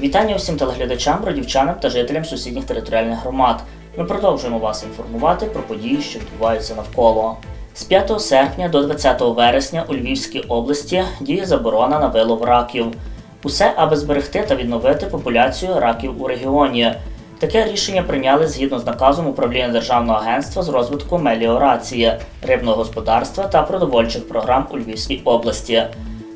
Вітання усім телеглядачам, бродівчанам та жителям сусідніх територіальних громад. Ми продовжуємо вас інформувати про події, що відбуваються навколо. З 5 серпня до 20 вересня у Львівській області діє заборона на вилов раків. Усе, аби зберегти та відновити популяцію раків у регіоні. Таке рішення прийняли згідно з наказом управління Державного агентства з розвитку меліорації, рибного господарства та продовольчих програм у Львівській області.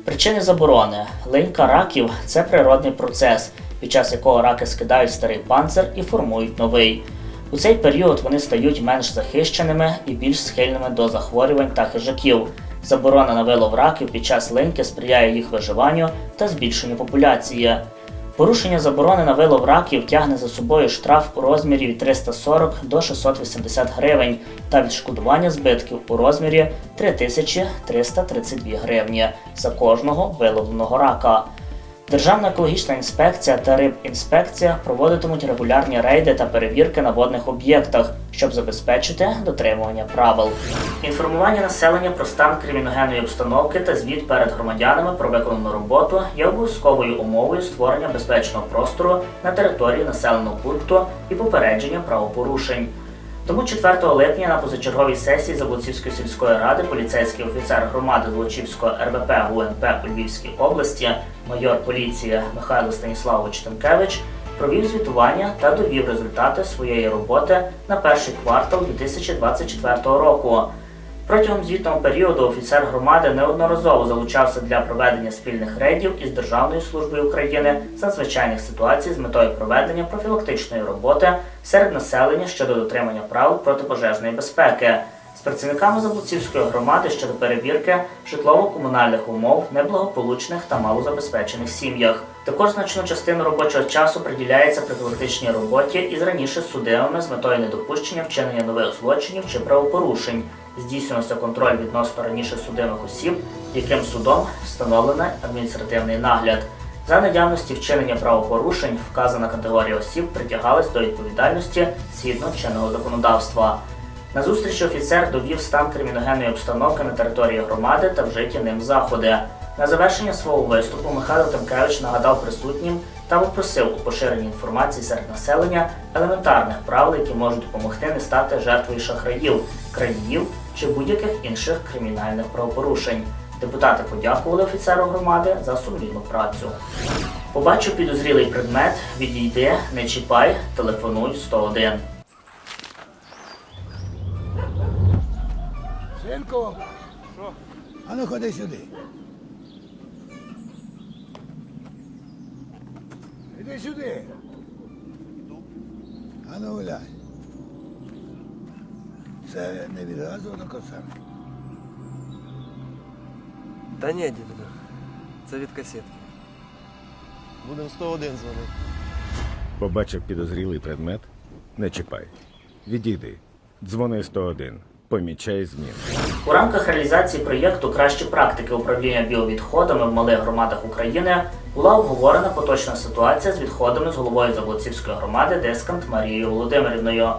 Причини заборони линька раків це природний процес, під час якого раки скидають старий панцир і формують новий. У цей період вони стають менш захищеними і більш схильними до захворювань та хижаків. Заборона на вилов раків під час линьки сприяє їх виживанню та збільшенню популяції. Порушення заборони на вилов раків тягне за собою штраф у розмірі від 340 до 680 гривень та відшкодування збитків у розмірі 3332 гривні за кожного виловленого рака. Державна екологічна інспекція та рибінспекція проводитимуть регулярні рейди та перевірки на водних об'єктах, щоб забезпечити дотримування правил. Інформування населення про стан криміногенної обстановки та звіт перед громадянами про виконану роботу є обов'язковою умовою створення безпечного простору на території населеного пункту і попередження правопорушень. Тому 4 липня на позачерговій сесії Заблоцівської сільської ради поліцейський офіцер громади Злочівського РВП ГУНП у Львівській області, майор поліції Михайло Станіславович Тимкевич провів звітування та довів результати своєї роботи на перший квартал 2024 року. Протягом звітного періоду офіцер громади неодноразово залучався для проведення спільних рейдів із Державною службою України з надзвичайних ситуацій з метою проведення профілактичної роботи серед населення щодо дотримання правил протипожежної безпеки з працівниками Заблуцівської громади щодо перевірки житлово-комунальних умов неблагополучних та малозабезпечених сім'ях. Також значну частину робочого часу приділяється профілактичній роботі із раніше судимими з метою недопущення вчинення нових злочинів чи правопорушень. Здійснювався контроль відносно раніше судимих осіб, яким судом встановлений адміністративний нагляд. За наявності вчинення правопорушень вказана категорія осіб притягалась до відповідальності згідно чинного законодавства. На зустрічі офіцер довів стан криміногенної обстановки на території громади та вжиті ним заходи. На завершення свого виступу Михайло Тимкевич нагадав присутнім та попросив у поширенні інформації серед населення елементарних правил, які можуть допомогти не стати жертвою шахраїв, крадіїв чи будь-яких інших кримінальних правопорушень. Депутати подякували офіцеру громади за сумлінну працю. Побачив підозрілий предмет, відійди, не чіпай, телефонуй 101. Синку, а ну ходи сюди. Іди сюди. А ну гуляй. Це не від газу, а коса. Та ні, діду, це від касетки. Будемо 101 дзвонити. Побачив підозрілий предмет? Не чіпай. Відійди. Дзвони 101. Помічай зміни. У рамках реалізації проєкту Кращі практики управління біовідходами в малих громадах України була обговорена поточна ситуація з відходами з головою Заблоцівської громади Дескант Марією Володимирівною.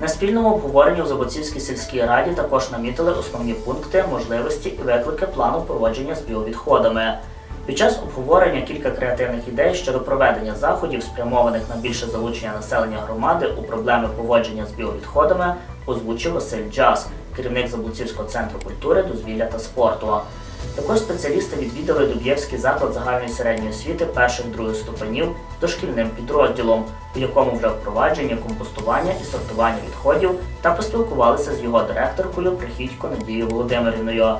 На спільному обговоренні у Заблоцівській сільській раді також намітили основні пункти, можливості і виклики плану поводження з біовідходами. Під час обговорення кілька креативних ідей щодо проведення заходів, спрямованих на більше залучення населення громади у проблеми поводження з біовідходами, озвучив Василь Джаз, керівник Заблуцівського центру культури, дозвілля та спорту. Також спеціалісти відвідали Дуб'євський заклад загальної середньої освіти перших других ступенів дошкільним підрозділом, у якому вже впровадження компостування і сортування відходів та поспілкувалися з його директоркою Прихідько Надією Володимирівною.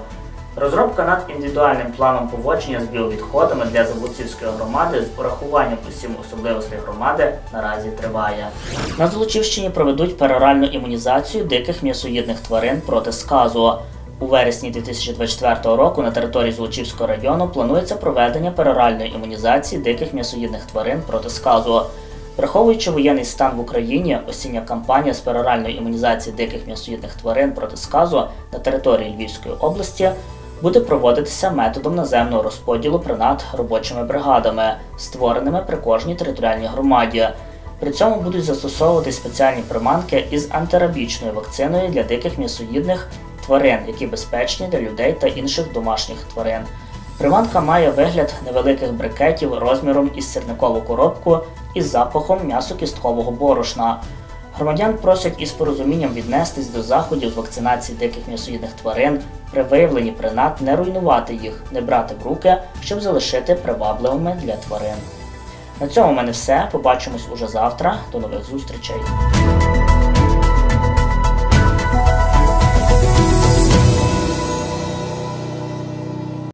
Розробка над індивідуальним планом поводження з біовідходами для Заблуцівської громади з урахуванням усім особливостей громади наразі триває. На Золочівщині проведуть пероральну імунізацію диких м'ясоїдних тварин проти сказу. У вересні 2024 року на території Золочівського району планується проведення пероральної імунізації диких м'ясоїдних тварин проти сказу. Враховуючи воєнний стан в Україні, осіння кампанія з пероральної імунізації диких м'ясоїдних тварин проти сказу на території Львівської області буде проводитися методом наземного розподілу принад робочими бригадами, створеними при кожній територіальній громаді. При цьому будуть застосовувати спеціальні приманки із антирабічною вакциною для диких м'ясоїдних тварин, які безпечні для людей та інших домашніх тварин. Приманка має вигляд невеликих брикетів розміром із сірникову коробку із запахом м'ясо-кісткового борошна. Громадян просять із порозумінням віднестись до заходів з вакцинації диких м'ясоїдних тварин, при виявленні принад не руйнувати їх, не брати в руки, щоб залишити привабливими для тварин. На цьому в мене все. Побачимось уже завтра. До нових зустрічей.